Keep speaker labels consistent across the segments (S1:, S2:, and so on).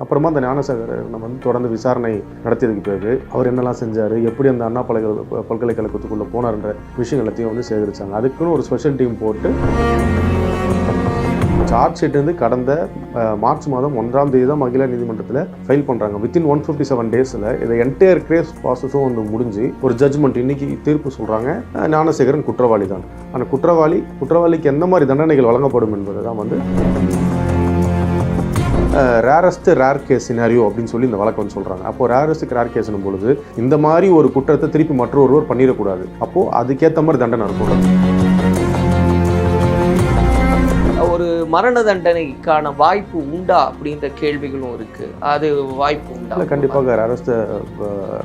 S1: அப்புறமா அந்த ஞானசாகர் நம்ம வந்து தொடர்ந்து விசாரணை நடத்தியதுக்கு பிறகு அவர் என்னெல்லாம் செஞ்சார் எப்படி அந்த அண்ணா பல்கலை பல்கலைக்கழகத்துக்குள்ளே போனார்ன்ற விஷயங்கள் எல்லாத்தையும் வந்து சேகரித்தாங்க அதுக்குன்னு ஒரு ஸ்பெஷல் டீம் போட்டு சார்ஜ் ஷீட் வந்து கடந்த மார்ச் மாதம் ஒன்றாம் தேதி தான் மகிழா நீதிமன்றத்தில் ஃபைல் பண்ணுறாங்க வித்தின் ஒன் ஃபிஃப்டி செவன் டேஸில் இதை என்டையர் கேஸ் ப்ராசஸும் வந்து முடிஞ்சு ஒரு ஜட்ஜ்மெண்ட் இன்னைக்கு தீர்ப்பு சொல்கிறாங்க ஞானசேகரன் குற்றவாளி தான். ஆனால் குற்றவாளி குற்றவாளிக்கு எந்த மாதிரி தண்டனைகள் வழங்கப்படும் என்பது தான் வந்து ரேரஸ்ட் ரேர் கேஸ் சினாரியோ அப்படின்னு சொல்லி இந்த வழக்கு வந்து சொல்கிறாங்க அப்போ ரேரஸ்ட் ரேர் கேஸ்னும் பொழுது இந்த மாதிரி ஒரு குற்றத்தை திருப்பி மற்றொருவர் பண்ணிடக்கூடாது. அப்போது அதுக்கேற்ற மாதிரி தண்டனை இருக்கும்.
S2: மரண தண்டனைக்கான வாய்ப்பு உண்டா அப்படின்ற கேள்விகளும் இருக்கு. அது வாய்ப்பு உண்டா?
S1: கண்டிப்பாக ரேரஸ்ட்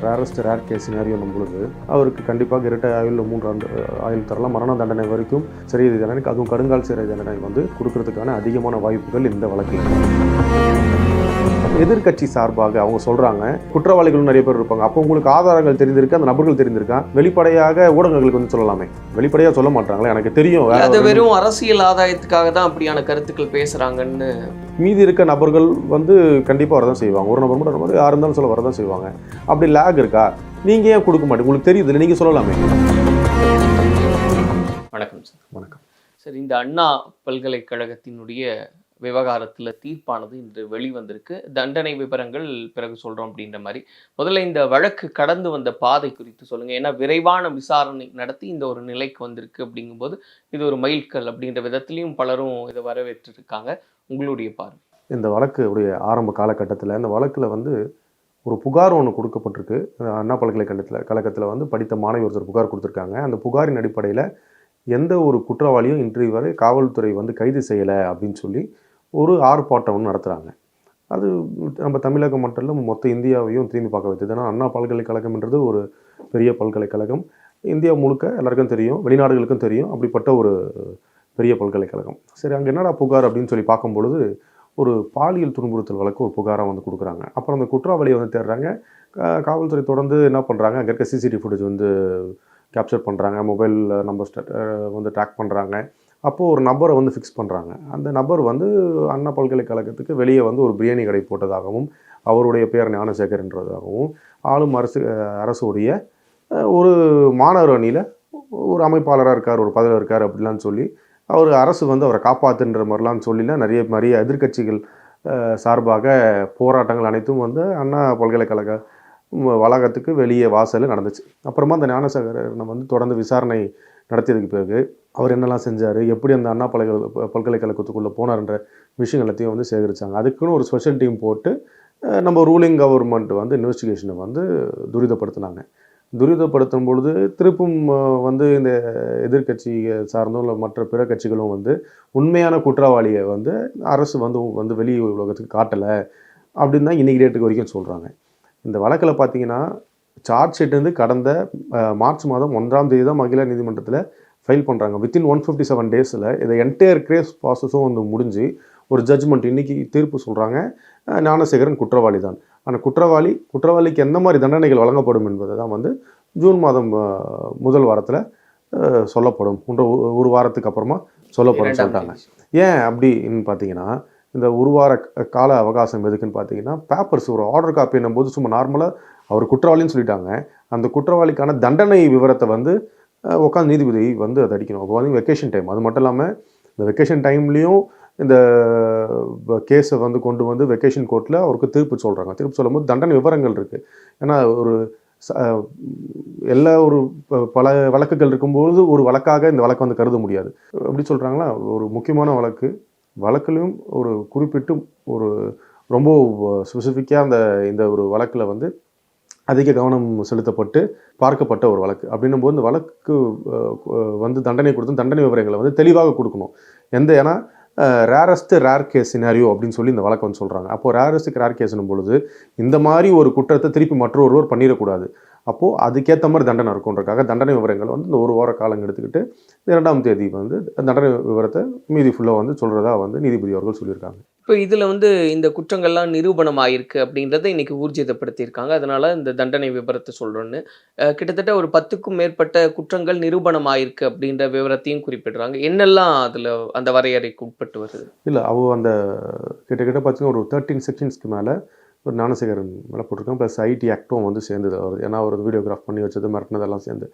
S1: ரேரஸ்ட் ரேர் கேஸ் சினாரியோன்னும் பொழுது அவருக்கு கண்டிப்பாக இரட்டை ஆயுள் மூன்று ஆண்டு ஆயுள் தரலாம். மரண தண்டனை வரைக்கும் சிறை தண்டனை அதுவும் கடுங்கால் சிறை தண்டனை வந்து கொடுக்கறதுக்கான அதிகமான வாய்ப்புகள் இந்த வழக்கில் எதிர்க்கட்சி சார்பாக அவங்க சொல்றாங்க. குற்றவாளிகள் நிறைய பேர் இருப்பாங்க. அப்போ உங்களுக்கு ஆதாரங்கள் தெரிந்திருக்கு அந்த நபர்கள் தெரிந்திருக்கா? வெளிப்படையாக ஊடகங்களுக்கு வந்து சொல்லலாமே. வெளிப்படையாக சொல்ல மாட்டாங்களே? எனக்கு தெரியும்
S2: அது வெறும் அரசியல் ஆதாயத்துக்காக தான் அப்படியான கருத்துக்கள் பேசுறாங்கன்னு
S1: மீதி இருக்க நபர்கள் வந்து கண்டிப்பாக வரதான் செய்வாங்க. ஒரு நபர் மட்டும் வரும்போது யார் இருந்தாலும் சொல்ல வரதான் செய்வாங்க. அப்படி லேக் இருக்கா? நீங்கள் ஏன் கொடுக்க மாட்டீங்க? உங்களுக்கு தெரியுது நீங்கள் சொல்லலாமே.
S2: வணக்கம் சார்.
S1: வணக்கம்.
S2: சரி இந்த அண்ணா பல்கலைக்கழகத்தினுடைய விவகாரத்தில் தீர்ப்பானது இன்று வெளிவந்திருக்கு. தண்டனை விவரங்கள் பிறகு சொல்கிறோம் அப்படின்ற மாதிரி. முதல்ல இந்த வழக்கு கடந்து வந்த பாதை குறித்து சொல்லுங்கள் ஏன்னா விரைவான விசாரணை நடத்தி இந்த ஒரு நிலைக்கு வந்திருக்கு அப்படிங்கும்போது இது ஒரு மைல்கல் அப்படின்ற விதத்துலையும் பலரும் இதை வரவேற்றிருக்காங்க. உங்களுடைய பார்வை.
S1: இந்த வழக்கு உடைய ஆரம்ப காலகட்டத்தில் இந்த வழக்கில் வந்து ஒரு புகார் ஒன்று கொடுக்கப்பட்டிருக்கு. அண்ணா பல்கலைக்கழகத்தில் கழகத்தில் வந்து படித்த மாணவி ஒருத்தர் புகார் கொடுத்துருக்காங்க. அந்த புகாரின் அடிப்படையில் எந்த ஒரு குற்றவாளியும் இன்றைய வரை காவல்துறை வந்து கைது செய்யலை அப்படின்னு சொல்லி ஒரு ஆர்ப்பாட்டம் ஒன்று நடத்துகிறாங்க அது நம்ம தமிழகம் மட்டும் இல்லை மொத்த இந்தியாவையும் திரும்பி பார்க்க வைத்தது. ஏன்னா அண்ணா பல்கலைக்கழகம்ன்றது ஒரு பெரிய பல்கலைக்கழகம். இந்தியா முழுக்க எல்லாருக்கும் தெரியும் வெளிநாடுகளுக்கும் தெரியும் அப்படிப்பட்ட ஒரு பெரிய பல்கலைக்கழகம். சரி அங்கே என்னடா புகார் அப்படின்னு சொல்லி பார்க்கும் பொழுது ஒரு பாலியல் துன்புறுத்தல் வழக்கு ஒரு புகாராக வந்து கொடுக்குறாங்க. அப்புறம் அந்த குற்றவாளியை வந்து தேடுறாங்க. காவல்துறை தொடர்ந்து என்ன பண்ணுறாங்க அங்கே இருக்க சிசிடிவி ஃபுட்டேஜ் வந்து கேப்சர் பண்ணுறாங்க மொபைல் நம்பர் வந்து ட்ராக் பண்ணுறாங்க அப்போது ஒரு நபரை வந்து ஃபிக்ஸ் பண்ணுறாங்க அந்த நபர் வந்து அண்ணா பல்கலைக்கழகத்துக்கு வெளியே வந்து ஒரு பிரியாணி கடை போட்டதாகவும் அவருடைய பேர் ஞானசேகர்ன்றதாகவும் ஆளும் அரசு அரசுடைய ஒரு மாணவர் அணியில் ஒரு அமைப்பாளராக இருக்கார் ஒரு பதவியில் இருக்கார் அப்படிலாம் சொல்லி அவர் அரசு வந்து அவரை காப்பாற்றுன்ற மாதிரிலாம் சொல்லிலாம் நிறைய நிறைய எதிர்க்கட்சிகள் சார்பாக போராட்டங்கள் அனைத்தும் வந்து அண்ணா பல்கலைக்கழக வளாகத்துக்கு வெளியே வாசல் நடந்துச்சு. அப்புறமா அந்த ஞானசேகரனை வந்து தொடர்ந்து விசாரணை நடத்தியதுக்கு பிறகு அவர் என்னெல்லாம் செஞ்சார்? எப்படி அந்த அண்ணா பல்கலை பல்கலைக்கழகத்துக்குள்ளே போனார்ன்ற விஷயம் எல்லாத்தையும் வந்து சேகரித்தாங்க அதுக்குன்னு ஒரு ஸ்பெஷல் டீம் போட்டு நம்ம ரூலிங் கவர்மெண்ட் வந்து இன்வெஸ்டிகேஷனை வந்து துரிதப்படுத்தினாங்க. துரிதப்படுத்தும் பொழுது திருப்பும் வந்து இந்த எதிர்க்கட்சி சார்ந்தும் இல்லை மற்ற பிற கட்சிகளும் வந்து உண்மையான குற்றவாளியை வந்து அரசு வந்து வந்து வெளி உலகத்துக்கு காட்டலை அப்படின்னு தான் இன்றைக்கி டேட்டுக்கு வரைக்கும் சொல்கிறாங்க இந்த வழக்கில் பார்த்தீங்கன்னா சார்ஜ் ஷீட் வந்து கடந்த மார்ச் மாதம் ஒன்றாம் தேதி தான் மகிழா நீதிமன்றத்தில் ஃபைல் பண்ணுறாங்க வித்தின் ஒன் ஃபிஃப்டி செவன் டேஸில் இதை என்டையர் கேஸ் ப்ராசஸும் வந்து முடிஞ்சு ஒரு ஜட்ஜ்மெண்ட் இன்னைக்கு தீர்ப்பு சொல்கிறாங்க ஞானசேகரன் குற்றவாளி தான். ஆனால் குற்றவாளி குற்றவாளிக்கு எந்த மாதிரி தண்டனைகள் வழங்கப்படும் என்பதை தான் வந்து ஜூன் மாதம் முதல் வாரத்தில் சொல்லப்படும். ஒன்று ஒரு வாரத்துக்கு அப்புறமா சொல்லப்படும் சொல்லிட்டாங்க. ஏன் அப்படின்னு பார்த்தீங்கன்னா இந்த ஒரு வார கால அவகாசம் எதுக்குன்னு பார்த்தீங்கன்னா பேப்பர்ஸ் ஒரு ஆர்டர் காப்பி போது சும்மா நார்மலாக அவர் குற்றவாளின்னு சொல்லிட்டாங்க. அந்த குற்றவாளிக்கான தண்டனை விவரத்தை வந்து உட்காந்து நீதிபதி வந்து அதை அடிக்கணும். அப்போ வந்து வெக்கேஷன் டைம் அது மட்டும் இல்லாமல் இந்த வெக்கேஷன் டைம்லேயும் இந்த கேஸை வந்து கொண்டு வந்து வெக்கேஷன் கோர்ட்டில் அவருக்கு தீர்ப்பு சொல்கிறாங்க தீர்ப்பு சொல்லும்போது தண்டனை விவரங்கள் இருக்குது ஏன்னா ஒரு ச- எல்லா ஒரு ப- பல வழக்குகள் இருக்கும்போது ஒரு வழக்காக இந்த வழக்கு வந்து கருத முடியாது. எப்படி சொல்கிறாங்களா ஒரு முக்கியமான வழக்கு. வழக்குலையும் ஒரு குறிப்பிட்டு ஒரு ரொம்ப ஸ்பெசிஃபிக்காக அந்த இந்த ஒரு வழக்கில் வந்து அதிக கவனம் செலுத்தப்பட்டு பார்க்கப்பட்ட ஒரு வழக்கு. அப்படின்னும் போது இந்த வழக்கு வந்து தண்டனை கொடுத்து தண்டனை விவரங்களை வந்து தெளிவாக கொடுக்கணும். எந்த ஏன்னா ரேரஸ்ட் ரேர் கேஸ் சினாரியோ அப்படின்னு சொல்லி இந்த வழக்கை வந்து சொல்கிறாங்க அப்போது ரேரஸ்ட் ரேர் கேஸ்னும் பொழுது இந்த மாதிரி ஒரு குற்றத்தை திருப்பி மற்றொருவர் பண்ணிடக்கூடாது. அப்போது அதுக்கேற்ற மாதிரி தண்டனை இருக்குன்றக்காக தண்டனை விவரங்கள் வந்து இந்த ஒரு வார காலம் எடுத்துக்கிட்டு இரண்டாம் தேதி வந்து தண்டனை விவரத்தை மீதி ஃபுல்லாக வந்து சொல்கிறதா வந்து நீதிபதி அவர்கள் சொல்லியிருக்காங்க.
S2: இப்போ இதுல வந்து இந்த குற்றங்கள்லாம் நிரூபணம் ஆயிருக்கு அப்படின்றத இன்னைக்கு ஊர்ஜிதப்படுத்தியிருக்காங்க. அதனால இந்த தண்டனை விபரத்தை சொல்றோன்னு. அஹ் கிட்டத்தட்ட ஒரு பத்துக்கும் மேற்பட்ட குற்றங்கள் நிரூபணம் ஆயிருக்கு அப்படின்ற விவரத்தையும் குறிப்பிடுறாங்க. என்னெல்லாம் அதுல அந்த வரையறைக்கு உட்பட்டு வருது?
S1: இல்லை அவ அந்த கிட்டத்தட்ட பார்த்தீங்கன்னா ஒரு தேர்ட்டீன் செக்ஷன்ஸ்க்கு மேலே ஒரு ஞானசேகரன் மேலே போட்டிருக்காங்க. ப்ளஸ் ஐடி ஆக்டும் வந்து சேர்ந்தது அவர். ஏன்னா அவர் வீடியோகிராஃப் பண்ணி வச்சது மிரட்டினதெல்லாம் சேர்ந்து.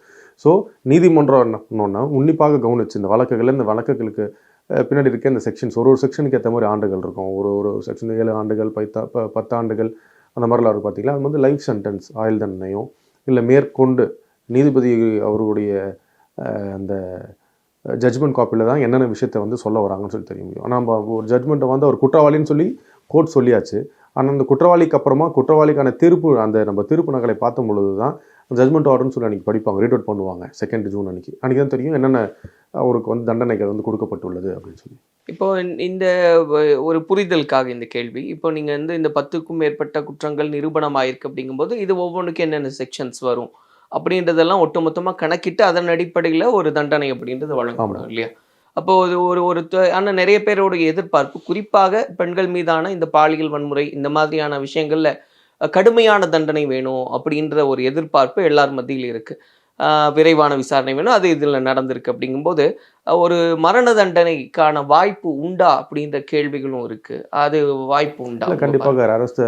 S1: ஸோ நீதிமன்றம் என்ன பண்ணோன்னா உன்னிப்பாக கவனிச்சு இந்த வழக்குகள் இந்த வழக்குகளுக்கு பின்னாடி இருக்க இந்த செக்ஷன்ஸ் ஒரு ஒரு செக்ஷனுக்கு ஏற்ற மாதிரி ஆண்டுகள் இருக்கும். ஒரு ஒரு செக்ஷன் ஏழு ஆண்டுகள் பைத்தா ப பத்தாண்டுகள் அந்த மாதிரிலாம் இருக்கும் பார்த்திங்களா அது வந்து லைஃப் சென்டென்ஸ் ஆயுள் தண்டனையும் இல்லை மேற்கொண்டு நீதிபதி அவருடைய அந்த ஜட்மெண்ட் காப்பியில் தான் என்னென்ன விஷயத்தை வந்து சொல்ல வராங்கன்னு சொல்லி தெரிய முடியும் ஆனால் நம்ம ஒரு ஜட்மெண்ட்டை வந்து அவர் குற்றவாளின்னு சொல்லி கோர்ட் சொல்லியாச்சு. ஆனால் அந்த குற்றவாளிக்கு அப்புறமா குற்றவாளிக்கான தீர்ப்பு அந்த நம்ம தீர்ப்பு நகலை பார்த்தும் பொழுது தான் ஜட்மெண்ட் ஆர்டர்னு சொல்லி அன்றைக்கி படிப்பாங்க. ரீட் அவுட் பண்ணுவாங்க. செகண்ட் ஜூன் அன்னைக்கு. அன்றைக்கி தான் தெரியும் என்னென்ன அவருக்கு வந்து தண்டனைகள் வந்து கொடுக்கப்பட்டுள்ளது அப்படின்னு சொல்லி.
S2: இப்போ இந்த- ஒரு புரிதலுக்காக இந்த கேள்வி. இப்போ நீங்க வந்து இந்த பத்துக்கும் மேற்பட்ட குற்றங்கள் நிரூபணம் ஆயிருக்கு அப்படிங்கும்போது இது ஒவ்வொன்றுக்கும் என்னென்ன செக்ஷன்ஸ் வரும்? அப்படின்றதெல்லாம் ஒட்டுமொத்தமா கணக்கிட்டு அதன் அடிப்படையில ஒரு தண்டனை அப்படின்றது வழங்கப்படும் இல்லையா? அப்போ ஒரு ஒரு ஒரு த- ஆனா நிறைய பேரோட எதிர்பார்ப்பு. குறிப்பாக பெண்கள் மீதான இந்த பாலியல் வன்முறை இந்த மாதிரியான விஷயங்கள்ல கடுமையான தண்டனை வேணும் அப்படின்ற ஒரு எதிர்பார்ப்பு எல்லார் மத்தியில் இருக்கு. ஆஹ், விரைவான விசாரணை வேணும். அது இதுல நடந்திருக்கு அப்படிங்கும்போது ஒரு மரண தண்டனைக்கான வாய்ப்பு உண்டா அப்படின்ற கேள்விகளும் இருக்கு. அது வாய்ப்பு உண்டா?
S1: கண்டிப்பாக ரேரஸ்ட்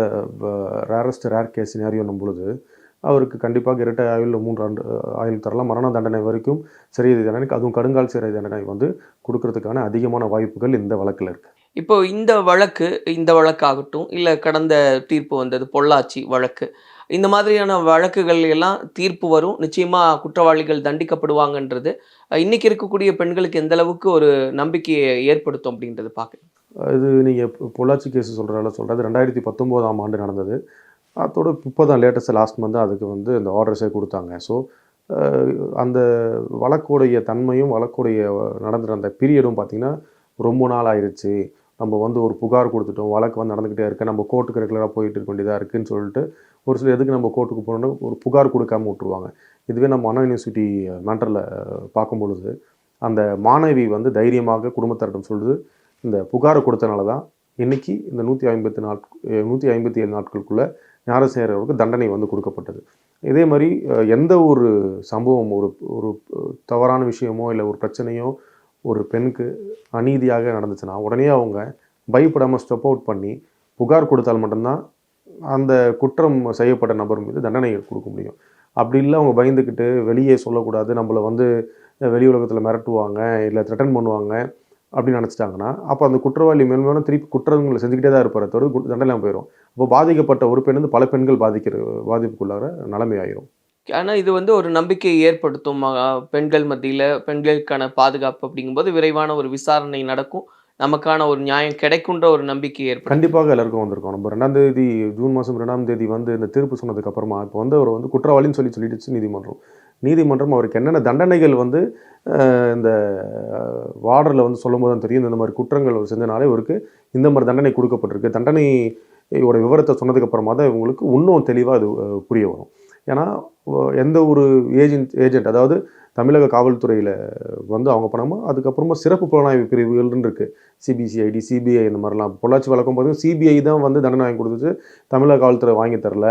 S1: ரேரஸ்ட் ரேர் கேஸ் சினாரியோன்னும் பொழுது அவருக்கு கண்டிப்பாக இரட்டை ஆயுள் மூன்று ஆண்டு அஹ், ஆயுள் தரலாம். மரண தண்டனை வரைக்கும் சிறை தண்டனை அதுவும் கடுங்கால் சிறை தண்டனை வந்து கொடுக்கறதுக்கான அதிகமான வாய்ப்புகள் இந்த வழக்கில் இருக்கு.
S2: இப்போ இந்த வழக்கு இந்த வழக்காகட்டும் இல்லை கடந்த தீர்ப்பு வந்தது பொள்ளாச்சி வழக்கு இந்த மாதிரியான வழக்குகள் எல்லாம் தீர்ப்பு வரும். நிச்சயமா குற்றவாளிகள் தண்டிக்கப்படுவாங்கன்றது அஹ், இன்னைக்கு இருக்கக்கூடிய பெண்களுக்கு எந்த அளவுக்கு ஒரு நம்பிக்கையை ஏற்படுத்தும் அப்படின்றது பார்க்க
S1: இது நீங்கள் பொள்ளாச்சி கேஸ் சொல்கிறதால சொல்கிறது ரெண்டாயிரத்தி பத்தொம்போதாம் ஆண்டு நடந்தது. அதோட இப்போ தான் லேட்டஸ்ட் லாஸ்ட் மந்த் அதுக்கு வந்து அந்த ஆர்டர்ஸே கொடுத்தாங்க. ஸோ அந்த வழக்குடைய தன்மையும் வழக்குடைய நடந்துகிற அந்த பீரியடும் பார்த்திங்கன்னா ரொம்ப நாள் ஆயிடுச்சு நம்ம வந்து ஒரு புகார் கொடுத்துட்டோம் வழக்கு வந்து நடந்துக்கிட்டே இருக்கு. நம்ம கோர்ட்டுக்கு ரெகுலராக போயிட்டு இருக்க வேண்டியதாக இருக்குன்னு சொல்லிட்டு ஒரு சில எதுக்கு நம்ம கோர்ட்டுக்கு போகணும்னு ஒரு புகார் கொடுக்காம விட்டுருவாங்க. இதுவே நம்ம அண்ணா யூனிவர்சிட்டி மேட்டரில் பார்க்கும் பொழுது அந்த மாணவி வந்து தைரியமாக குடும்பத்தாரிடம் சொல்லுது இந்த புகாரை கொடுத்தனால தான் இன்றைக்கி இந்த நூற்றி ஐம்பத்தி நாட் நூற்றி ஐம்பத்தி ஏழு நாட்களுக்குள்ளே ஞானசேகரவருக்கு தண்டனை வந்து கொடுக்கப்பட்டது. இதே மாதிரி எந்த ஒரு சம்பவம் ஒரு ஒரு தவறான விஷயமோ இல்லை ஒரு பிரச்சனையோ ஒரு பெண்ணுக்கு அநீதியாக நடந்துச்சுன்னா உடனே அவங்க பயப்படாமல் ஸ்டெப் அவுட் பண்ணி புகார் கொடுத்தால் மட்டும்தான் அந்த குற்றம் செய்யப்பட்ட நபர் மீது தண்டனை கொடுக்க முடியும். அப்படி இல்லை அவங்க பயந்துக்கிட்டு வெளியே சொல்லக்கூடாது நம்மளை வந்து வெளி உலகத்தில் மிரட்டுவாங்க இல்லை த்ரெட்டன் பண்ணுவாங்க. அப்படின்னு நினச்சிட்டாங்கன்னா அப்போ அந்த குற்றவாளி மேலும் திருப்பி குற்றங்களை செஞ்சுக்கிட்டே தான் இருப்பார் தவிர தண்டனை போயிடும் அப்போ பாதிக்கப்பட்ட ஒரு பெண் வந்து பல பெண்கள் பாதிக்கிற பாதிப்புக்குள்ளார நிலைமை ஆயிரும்.
S2: ஆனா இது வந்து ஒரு நம்பிக்கையை ஏற்படுத்தும் பெண்கள் மத்தியில பெண்களுக்கான பாதுகாப்பு அப்படிங்கும்போது விரைவான ஒரு விசாரணை நடக்கும். நமக்கான ஒரு நியாயம் கிடைக்குன்ற ஒரு நம்பிக்கை ஏற்படும்.
S1: கண்டிப்பாக எல்லாருக்கும் வந்திருக்கும். நம்ம ரெண்டாம் தேதி ஜூன் மாதம் ரெண்டாம் தேதி வந்து இந்த தீர்ப்பு சொன்னதுக்கு அப்புறமா இப்போ வந்து அவர் வந்து குற்றவாளின்னு சொல்லி சொல்லிடுச்சு நீதிமன்றம். நீதிமன்றம் அவருக்கு என்னென்ன தண்டனைகள் வந்து இந்த வார்டரில் வந்து சொல்லும் போது தான் தெரியும். இந்த மாதிரி குற்றங்கள் அவர் செஞ்சனாலே இவருக்கு இந்த மாதிரி தண்டனை கொடுக்கப்பட்டிருக்கு. தண்டனையோட விவரத்தை சொன்னதுக்கப்புறமா தான் இவங்களுக்கு இன்னும் தெளிவாக அது புரிய வரும். ஏன்னா எந்த ஒரு ஏஜென்ட் ஏஜென்ட் அதாவது தமிழக காவல்துறையில் வந்து அவங்க பண்ணாமல் அதுக்கப்புறமா சிறப்பு புலனாய்வு பிரிவுகள்னு இருக்குது சிபிசிஐடி சிபிஐ இந்த மாதிரிலாம். பொள்ளாச்சி வழக்கம் பார்த்தீங்கன்னா சிபிஐ தான் வந்து தண்டனை வாங்கி கொடுத்துட்டு தமிழக காவல்துறை வாங்கி தரல.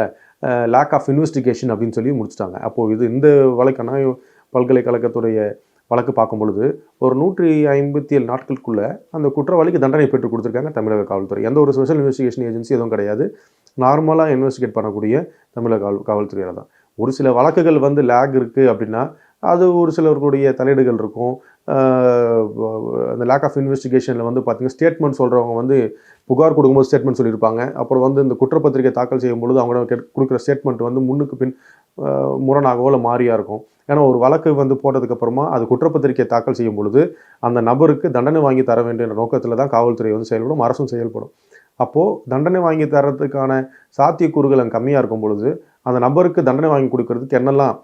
S1: லேக் ஆஃப் இன்வெஸ்டிகேஷன் அப்படின்னு சொல்லி முடிச்சிட்டாங்க. அப்போது இது இந்த வழக்கான பல்கலைக்கழகத்துடைய வழக்கு பார்க்கும் பொழுது ஒரு நூற்றி ஐம்பத்தி ஏழு நாட்களுக்குள்ளே அந்த குற்றவாளிக்கு தண்டனை பெற்றுக் கொடுத்துருக்காங்க தமிழக காவல்துறை. எந்த ஒரு ஸ்பெஷல் இன்வெஸ்டிகேஷன் ஏஜென்சி எதுவும் கிடையாது. நார்மலாக இன்வெஸ்டிகேட் பண்ணக்கூடிய தமிழக காவல் காவல்துறையில் தான். ஒரு சில வழக்குகள் வந்து லேக் இருக்குது அப்படின்னா அது ஒரு சிலருடைய தலையீடுகள் இருக்கும். அந்த லேக் ஆஃப் இன்வெஸ்டிகேஷனில் வந்து பார்த்தீங்கன்னா ஸ்டேட்மெண்ட் சொல்கிறவங்க வந்து புகார் கொடுக்கும்போது ஸ்டேட்மெண்ட் சொல்லியிருப்பாங்க. அப்புறம் வந்து இந்த குற்றப்பத்திரிகை தாக்கல் செய்யும் பொழுது அவங்க கொடுக்குற ஸ்டேட்மெண்ட் வந்து முன்னுக்கு பின் முரணாகவோ இல்லை மாறியாக இருக்கும். ஏன்னா ஒரு வழக்கு வந்து போட்டதுக்கப்புறமா அது குற்றப்பத்திரிகை தாக்கல் செய்யும் பொழுது அந்த நபருக்கு தண்டனை வாங்கி தர வேண்டிய நோக்கத்தில் தான் காவல்துறை வந்து செயல்படும் அரசும் செயல்படும். அப்போது தண்டனை வாங்கி தரத்துக்கான சாத்தியக்கூறுகள் அங்கே கம்மியாக இருக்கும் பொழுது அந்த நபருக்கு தண்டனை வாங்கி கொடுக்கறதுக்கு என்னெல்லாம்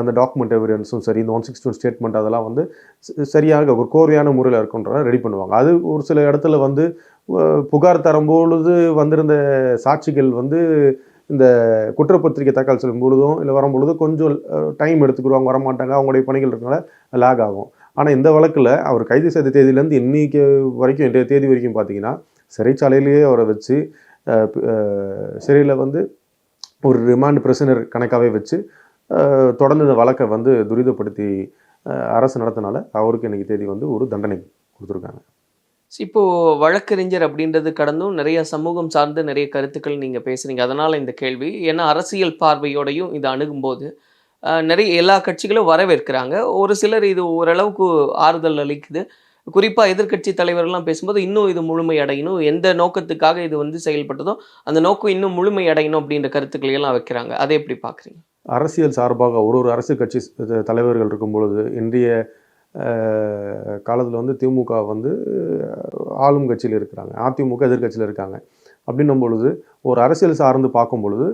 S1: அந்த டாக்குமெண்ட் எவிடன்ஸும் சரி இந்த ஒன் சிக்ஸ்டி ஒன் ஸ்டேட்மெண்ட் அதெல்லாம் வந்து சரியாக ஒரு கோர்வையான முறையில் இருக்குன்றத ரெடி பண்ணுவாங்க. அது ஒரு சில இடத்துல வந்து புகார் தரும்பொழுது வந்திருந்த சாட்சிகள் வந்து இந்த குற்றப்பத்திரிகை தாக்கல் செய்யும் பொழுதும் இல்லை வரும்பொழுதும் கொஞ்சம் டைம் எடுத்துக்கிடுவாங்க வரமாட்டாங்க அவங்களுடைய பணிகள் இருக்கனால லாக் ஆகும். ஆனால் இந்த வழக்கில் அவர் கைது செய்த தேதியிலேருந்து இன்னைக்கு வரைக்கும் இன்றைய தேதி வரைக்கும் பார்த்தீங்கன்னா சிறைச்சாலையிலேயே அவரை வச்சு சிறையில் வந்து ஒரு ரிமாண்ட் பிரசனர் கணக்காகவே வச்சு தொடர்ந்து இந்த வழக்கை வந்து துரிதப்படுத்தி அரசு நடத்தினால அவருக்கு இன்றைக்கி தேதி வந்து ஒரு தண்டனை கொடுத்துருக்காங்க.
S2: இப்போது வழக்கறிஞர் அப்படின்றது கடந்தும் நிறைய சமூகம் சார்ந்து நிறைய கருத்துக்கள் நீங்கள் பேசுகிறீங்க அதனால் இந்த கேள்வி. ஏன்னா அரசியல் பார்வையோடையும் இதை அணுகும்போது நிறைய எல்லா கட்சிகளும் வரவேற்கிறாங்க. ஒரு சிலர் இது ஓரளவுக்கு ஆறுதல் அளிக்குது. குறிப்பாக எதிர்க்கட்சி தலைவர்கள்லாம் பேசும்போது இன்னும் இது முழுமை அடையணும். எந்த நோக்கத்துக்காக இது வந்து செயல்பட்டதோ அந்த நோக்கம் இன்னும் முழுமை அடையணும் அப்படின்ற கருத்துக்களை எல்லாம் வைக்கிறாங்க. அதை எப்படி பார்க்குறீங்க?
S1: அரசியல் சார்பாக ஒரு ஒரு அரசியல் கட்சி தலைவர்கள் இருக்கும் பொழுது இன்றைய காலத்தில் வந்து திமுக வந்து ஆளும் கட்சியில் இருக்கிறாங்க. அதிமுக எதிர்க்கட்சியில் இருக்காங்க. அப்படின்னும் பொழுது ஒரு அரசியல் சார்ந்து பார்க்கும் பொழுது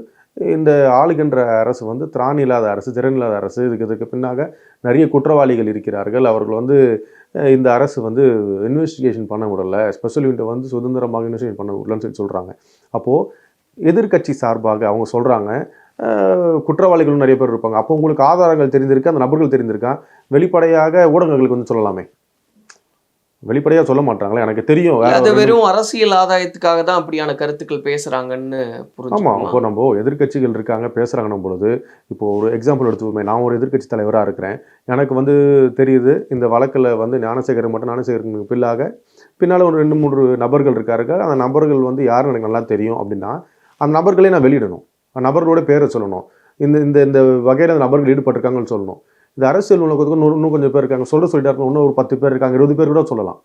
S1: இந்த ஆளுகின்ற அரசு வந்து திராணி இல்லாத அரசு திறன் இல்லாத அரசு இதுக்கு இதுக்கு பின்னாக நிறைய குற்றவாளிகள் இருக்கிறார்கள். அவர்கள் வந்து இந்த அரசு வந்து இன்வெஸ்டிகேஷன் பண்ண விடலை. ஸ்பெஷல் யூனிட்டை வந்து சுதந்திரமாக இன்வெஸ்டிகேஷன் பண்ண விடலன்னு சொல்லி சொல்கிறாங்க அப்போது எதிர்க்கட்சி சார்பாக அவங்க சொல்கிறாங்க குற்றவாளிகளும் நிறைய பேர் இருப்பாங்க. அப்போ உங்களுக்கு ஆதாரங்கள் தெரிந்திருக்கு? அந்த நபர்கள் தெரிந்திருக்கா? வெளிப்படையாக ஊடகங்களுக்கு வந்து சொல்லலாமே. வெளிப்படையாக சொல்ல மாட்டாங்களே. எனக்கு தெரியும்
S2: அது வெறும் அரசியல் ஆதாயத்துக்காக தான் அப்படியான கருத்துக்கள் பேசுறாங்கன்னு
S1: ஆமா? இப்போ நம்ம எதிர்க்கட்சிகள் இருக்காங்க பேசுறாங்கன்னும் பொழுது இப்போ ஒரு எக்ஸாம்பிள் எடுத்துக்கோமே. நான் ஒரு எதிர்க்கட்சி தலைவரா இருக்கிறேன். எனக்கு வந்து தெரியுது இந்த வழக்குல வந்து ஞானசேகரன் மட்டும் ஞானசேகரனுக்கு பில்லாக. பின்னால ஒரு ரெண்டு மூன்று நபர்கள் இருக்காருங்க. அந்த நபர்கள் வந்து யாருன்னு எனக்கு நல்லா தெரியும் அப்படின்னா அந்த நபர்களே நான் வெளியிடணும். நபர்களோட பேரை சொல்லணும். இந்த இந்த இந்த வகையில் அந்த நபர்கள் ஈடுபட்டிருக்காங்கன்னு சொல்லணும். இந்த அரசியல் நூலகத்துக்கு இன்னும் இன்னும் கொஞ்சம் பேர் இருக்காங்க. சொல்ல சொல்லிட்டா இருக்கணும் இன்னும் ஒரு பத்து பேர் இருக்காங்க. இருபது பேர் கூட சொல்லலாம்.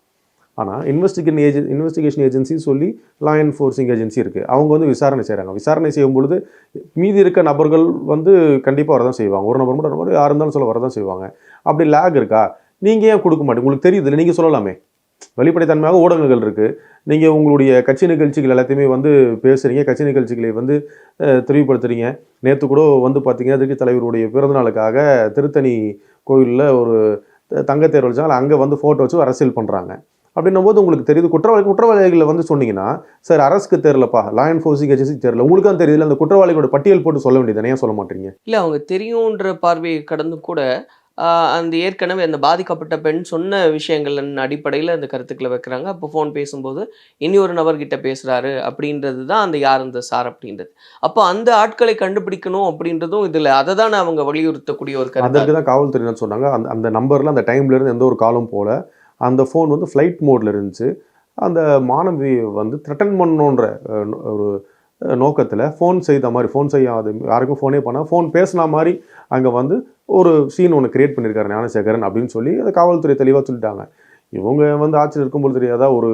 S1: ஆனால் இன்வெஸ்டிகேஷன் ஏஜென் இன்வெஸ்டிகேஷன் ஏஜென்சி சொல்லி லா என்ஃபோர்ஸிங் ஏஜென்சி இருக்குது அவங்க வந்து விசாரணை செய்கிறாங்க விசாரணை செய்யும் பொழுது மீதி இருக்க நபர்கள் வந்து கண்டிப்பாக வரதான் செய்வாங்க. ஒரு நபர் மட்டும் நபர் யார் இருந்தாலும் சொல்ல வரதான் செய்வாங்க. அப்படி லேக் இருக்கா? நீங்கள் ஏன் கொடுக்க மாட்டீங்க? உங்களுக்கு தெரியுது நீங்கள் சொல்லலாமே. வெளிப்படைத்தன்மையாக ஊடகங்கள் இருக்குது நீங்கள் உங்களுடைய கட்சி நிகழ்ச்சிகள் எல்லாத்தையுமே வந்து பேசுகிறீங்க கட்சி நிகழ்ச்சிகளை வந்து தெளிவுபடுத்துகிறீங்க நேற்று கூட வந்து பார்த்தீங்கன்னா திருச்சி தலைவருடைய பிறந்தநாளுக்காக திருத்தணி கோயிலில் ஒரு த- தங்கத்தேர் வச்சாங்க. அங்கே வந்து ஃபோட்டோ வச்சு அரசியல் பண்ணுறாங்க அப்படின்னும் போது உங்களுக்கு தெரியுது குற்றவாளி குற்றவாளிகளை வந்து சொன்னீங்கன்னா சார் அரசுக்கு தெரியலப்பா லா என்ஃபோர்ஸிங் ஏஜென்சி தெரியல உங்களுக்கு தான் தெரியல அந்த குற்றவாளிகளோட பட்டியல் போட்டு சொல்ல வேண்டியது ஏன் சொல்ல மாட்டீங்க?
S2: இல்லை அவங்க தெரியுன்ற பார்வையை கடந்து கூட அந்த ஏற்கனவே அந்த பாதிக்கப்பட்ட பெண் சொன்ன விஷயங்களின் அடிப்படையில் அந்த கருத்துக்களை வைக்கிறாங்க. அப்போ ஃபோன் பேசும்போது இனி ஒரு நபர்கிட்ட பேசுகிறாரு அப்படின்றது தான் அந்த யார் இந்த சார் அப்படின்றது. அப்போ அந்த ஆட்களை கண்டுபிடிக்கணும் அப்படின்றதும் இதில் அதை தான் அவங்க வலியுறுத்தக்கூடிய ஒரு கருத்து
S1: அதற்கு தான் காவல்துறையினர் சொன்னாங்க அந்த அந்த நம்பரில் அந்த டைம்லேருந்து எந்த ஒரு காலம் போல அந்த ஃபோன் வந்து ஃப்ளைட் மோடில் இருந்துச்சு. அந்த மாணவி வந்து த்ரெட்டன் பண்ணணுன்ற ஒரு நோக்கத்தில் ஃபோன் செய்த மாதிரி ஃபோன் செய்யாத யாருக்கும் ஃபோனே பண்ணால் ஃபோன் பேசின மாதிரி அங்கே வந்து ஒரு சீன் ஒன்று கிரியேட் பண்ணியிருக்காரு ஞானசேகரன் அப்படின்னு சொல்லி அதை காவல்துறை தெளிவாக சொல்லிட்டாங்க. இவங்க வந்து ஆட்சியில் இருக்கும்போது தெரியாதா ஒரு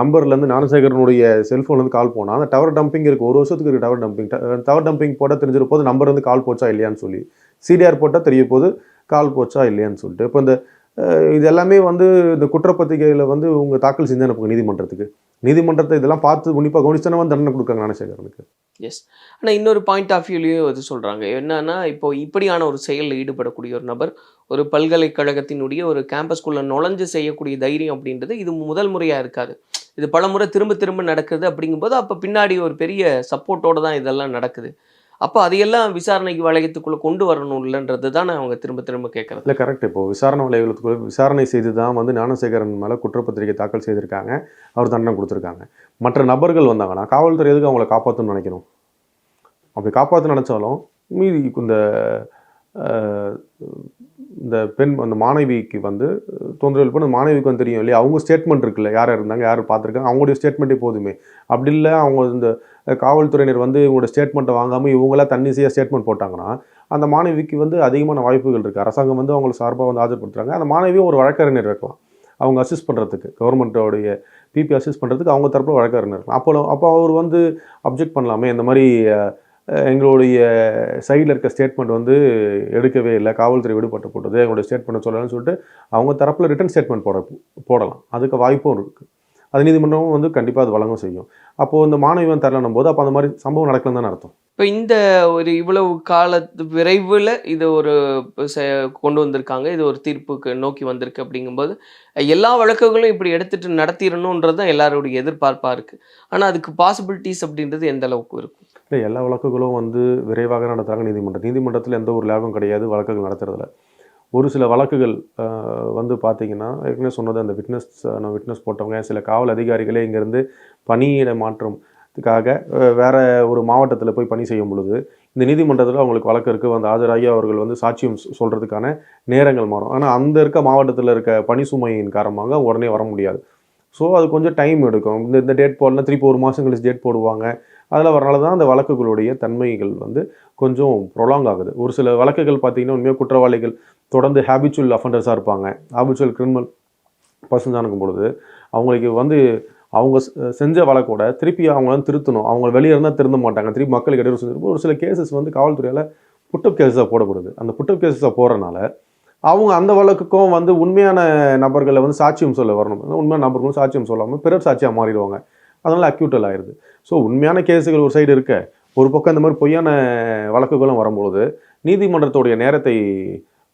S1: நம்பர்லேருந்து ஞானசேகரனுடைய செல்ஃபோன்லேருந்து கால் போனால் அந்த டவர் டம்பிங் இருக்குது ஒரு வருஷத்துக்கு இருக்குது டவர் டம்பிங் டவர் டம்பிங் போட்டால் தெரிஞ்சிருப்போது நம்பர்லேருந்து நம்பர் வந்து கால் போச்சா இல்லையான்னு சொல்லி சிடிஆர் போட்டால் தெரிய போது கால் போச்சா இல்லையான்னு சொல்லிட்டு இப்போ இந்த இது எல்லாமே வந்து இந்த குற்றப்பத்திரிகையில் வந்து உங்கள் தாக்கல் செஞ்சு அனுப்புங்க நீதிமன்றத்துக்கு. நீதிமன்றத்தை இதெல்லாம் பார்த்து உன்னிப்பாக கவனிச்சனவன் தண்டனை கொடுக்காங்க ஞானசேகரனுக்கு.
S2: எஸ் ஆனால் இன்னொரு பாயிண்ட் ஆஃப் வியூலையும் இது சொல்கிறாங்க என்னன்னா இப்போ இப்படியான ஒரு செயலில் ஈடுபடக்கூடிய ஒரு நபர் ஒரு பல்கலைக்கழகத்தினுடைய ஒரு கேம்பஸ்குள்ளே நுழைஞ்சு செய்யக்கூடிய தைரியம் அப்படின்றது இது முதல் முறையாக இருக்காது. இது பல முறை திரும்ப திரும்ப நடக்குது அப்படிங்கும்போது அப்போ பின்னாடி ஒரு பெரிய சப்போர்ட்டோட தான் இதெல்லாம் நடக்குது. அப்போ அதையெல்லாம் விசாரணைக்கு வளையத்துக்குள்ளே கொண்டு வரணும் இல்லைன்றது தானே அவங்க திரும்ப திரும்ப கேட்குறது
S1: இல்லை கரெக்ட் இப்போ விசாரணை வளையத்துக்குள்ளே விசாரணை செய்து தான் வந்து ஞானசேகரன் மேலே குற்றப்பத்திரிகை தாக்கல் செய்திருக்காங்க. அவர் தண்டனை கொடுத்துருக்காங்க. மற்ற நபர்கள் வந்தாங்கன்னா காவல்துறை எதுக்கு அவங்கள காப்பாற்றணும்னு நினைக்கணும்? அப்படி காப்பாற்ற நினச்சாலும் மீதி இந்த இந்த பெண் அந்த மாணவிக்கு வந்து தொந்தரவு பண்ண மாணவிக்கு வந்து தெரியும் இல்லையா? அவங்க ஸ்டேட்மெண்ட் இருக்குல்ல யார் இருந்தாங்க யார் பார்த்துருக்காங்க அவங்களுடைய ஸ்டேட்மெண்ட்டே போதுமே. அப்படி இல்லை அவங்க இந்த காவல்துறையினர் வந்து இவங்களோட ஸ்டேட்மெண்ட்டை வாங்காமல் இவங்களா தன்னிசையாக ஸ்டேட்மெண்ட் போட்டாங்கன்னா அந்த மாணவிக்கு வந்து அதிகமான வாய்ப்புகள் இருக்குது அரசாங்கம் வந்து அவங்களை சார்பாக வந்து ஆஜர்படுத்துறாங்க. அந்த மாணவியும் ஒரு வழக்கறிஞர் வைக்கலாம் அவங்க அசிஸ்ட் பண்ணுறதுக்கு கவர்மெண்ட்டோடைய பிபி அசிஸ்ட் பண்ணுறதுக்கு அவங்க தரப்பில் வழக்கறிஞர் இருக்கலாம். அப்போ அப்போ அவர் வந்து அப்ஜெக்ட் பண்ணலாமே இந்த மாதிரி எங்களுடைய சைடில் இருக்க ஸ்டேட்மெண்ட் வந்து எடுக்கவே இல்லை. காவல்துறை விடுபட்டு போட்டது. எங்களுடைய ஸ்டேட்மெண்ட் சொல்லலாம்னு சொல்லிட்டு அவங்க தரப்பில் ரிட்டன் ஸ்டேட்மெண்ட் போட போடலாம். அதுக்கு வாய்ப்பும் இருக்குது அது நீதிமன்றமும் வந்து கண்டிப்பாக அது வழங்கும் செய்யும். அப்போது இந்த மாணவியம் தரலனும் போது அப்போ அந்த மாதிரி சம்பவம் நடக்கலன்னு தான் அர்த்தம்?
S2: இப்போ இந்த ஒரு இவ்வளவு காலத்து விரைவில் இது ஒரு செ- கொண்டு வந்திருக்காங்க. இது ஒரு தீர்ப்புக்கு நோக்கி வந்திருக்கு அப்படிங்கும்போது எல்லா வழக்குகளும் இப்படி எடுத்துட்டு நடத்திடணுன்றது தான் எல்லாருடைய எதிர்பார்ப்பாக இருக்குது ஆனால் அதுக்கு பாசிபிலிட்டிஸ் அப்படின்றது எந்த அளவுக்கு இருக்கும்
S1: இல்லை எல்லா வழக்குகளும் வந்து விரைவாக நடத்துகிறாங்க நீதிமன்றம். நீதிமன்றத்தில் எந்த ஒரு லாபம் கிடையாது வழக்குகள் நடத்துறதுல. ஒரு சில வழக்குகள் வந்து பார்த்திங்கன்னா ஏற்கனவே சொன்னது அந்த விட்னஸ் நான் விட்னஸ் போட்டவங்க சில காவல் அதிகாரிகளே இங்கேருந்து பணியிட மாற்றத்துக்காக அஹ், வேறு ஒரு மாவட்டத்தில் போய் பணி செய்யும் பொழுது இந்த நீதிமன்றத்தில் அவங்களுக்கு வழக்கு இருக்குது வந்து ஆஜராகி அவர்கள் வந்து சாட்சியம் சொல்கிறதுக்கான நேரங்கள் மாறும். ஆனால் அந்த இருக்க மாவட்டத்தில் இருக்க பணி சுமையின் காரணமாக உடனே வர முடியாது. ஸோ அது கொஞ்சம் டைம் எடுக்கும். இந்த இந்த டேட் போடலாம் திருப்பி ஒரு மாதம் கழிச்சு டேட் போடுவாங்க. அதில் வரனால தான் அந்த வழக்குகளுடைய தன்மைகள் வந்து கொஞ்சம் ப்ரொலாங் ஆகுது. ஒரு சில வழக்குகள் பார்த்திங்கன்னா உண்மையாக குற்றவாளிகள் தொடர்ந்து ஹேபிச்சுவல் அஃபண்டர்ஸாக இருப்பாங்க. ஹேபிச்சுவல் கிரிமினல் பர்சன்ஸாக இருக்கும் பொழுது அவங்களுக்கு வந்து அவங்க செஞ்ச வழக்கோட திருப்பி அவங்கள வந்து திருத்தணும். அவங்க வெளியே இருந்தால் திருந்த மாட்டாங்க. திருப்பி மக்களுக்கு இடையூறு செஞ்சிருப்போம் ஒரு சில கேசஸ் வந்து காவல்துறையால் புட்டப் கேஸஸாக போடப்படுது. அந்த புட்டப் கேஸஸாக போடுறனால அவங்க அந்த வழக்குக்கும் வந்து உண்மையான நபர்களை வந்து சாட்சியம் சொல்ல வரணும். உண்மையான நபர்களும் சாட்சியம் சொல்லாமல் பிறர் சாட்சியாக மாறிடுவாங்க. அதனால் அக்யூட்டல் ஆயிடுது ஸோ உண்மையான கேஸுகள் ஒரு சைடு இருக்க ஒரு பக்கம் இந்த மாதிரி பொய்யான வழக்குகளும் வரும்பொழுது நீதிமன்றத்துடைய நேரத்தை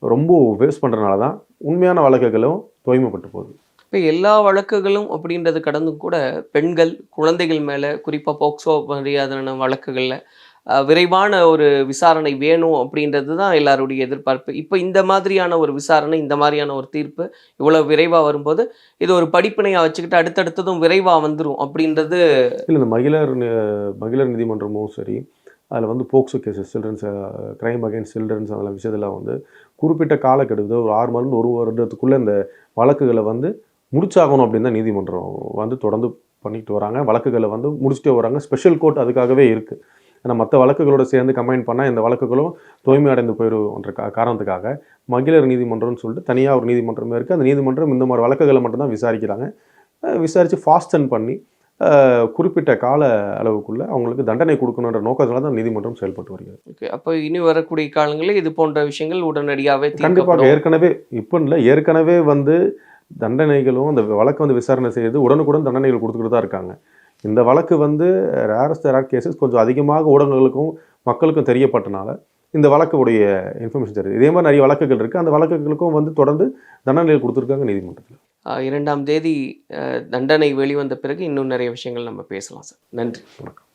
S1: ரொம்ப வேஸ்ட் பண்ணுறனால தான் உண்மையான வழக்குகளும் தூய்மைப்பட்டு போகுது.
S2: இப்போ எல்லா வழக்குகளும் அப்படின்றது கடந்து கூட பெண்கள் குழந்தைகள் மேலே குறிப்பாக போக்சோ மரியாதையான வழக்குகளில் விரைவான ஒரு விசாரணை வேணும் அப்படின்றது தான் எல்லாருடைய எதிர்பார்ப்பு. இப்போ இந்த மாதிரியான ஒரு விசாரணை இந்த மாதிரியான ஒரு தீர்ப்பு இவ்வளோ விரைவாக வரும்போது இது ஒரு படிப்பினையாக வச்சுக்கிட்டு அடுத்தடுத்ததும் விரைவாக வந்துடும் அப்படின்றது
S1: இல்லை இந்த மகிழர் மகிழர் நீதிமன்றமும் சரி அதில் வந்து POCSO cases children's crime against children's அதில் விஷயத்தில் வந்து குறிப்பிட்ட காலக்கெடுவில் ஒரு ஆறு மாதம் ஒரு வருடத்துக்குள்ளே இந்த வழக்குகளை வந்து முடிச்சாகணும் அப்படின்னு தான் நீதிமன்றம் வந்து தொடர்ந்து பண்ணிட்டு வராங்க. வழக்குகளை வந்து முடிச்சுட்டே வராங்க. ஸ்பெஷல் கோர்ட் அதுக்காகவே இருக்குது ஏன்னா மற்ற வழக்குகளோட சேர்ந்து கம்பைன் பண்ணால் இந்த வழக்குகளும் தூய்மை அடைந்து போயிடும்ன்ற கா காரணத்துக்காக மகிழர் நீதிமன்றம்னு சொல்லிட்டு தனியாக ஒரு நீதிமன்றமே இருக்குது அந்த நீதிமன்றம் இந்த மாதிரி வழக்குகளை மட்டும்தான் விசாரிக்கிறாங்க. விசாரித்து ஃபாஸ்டன் பண்ணி குறிப்பிட்ட கால அளவுக்குள்ள அவங்களுக்கு தண்டனை கொடுக்கணுன்ற நோக்கத்தினால தான் நீதிமன்றம் செயல்பட்டு வருகிறது.
S2: ஓகே. அப்போ இனி வரக்கூடிய காலங்களில் இது போன்ற விஷயங்கள் உடனடியாகவே
S1: கண்டிப்பாக ஏற்கனவே இப்போ இல்லை ஏற்கனவே வந்து தண்டனைகளும் அந்த வழக்கு வந்து விசாரணை செய்து உடனுக்குடன் தண்டனைகள் கொடுத்துக்கிட்டு தான் இருக்காங்க. இந்த வழக்கு வந்து ரேரஸ்ட் ரேர் கேசஸ் கொஞ்சம் அதிகமாக ஊடகங்களுக்கும் மக்களுக்கும் தெரியப்பட்டனால இந்த வழக்குடைய இன்ஃபர்மேஷன் தெரியுது. இதே மாதிரி நிறைய வழக்குகள் இருக்குது அந்த வழக்குகளுக்கும் வந்து தொடர்ந்து தண்டனைகள் கொடுத்துருக்காங்க நீதிமன்றத்தில்.
S2: இரண்டாம் தேதி தண்டனை வெளிவந்த பிறகு இன்னும் நிறைய விஷயங்கள் நம்ம பேசலாம் சார். நன்றி.
S1: வணக்கம்.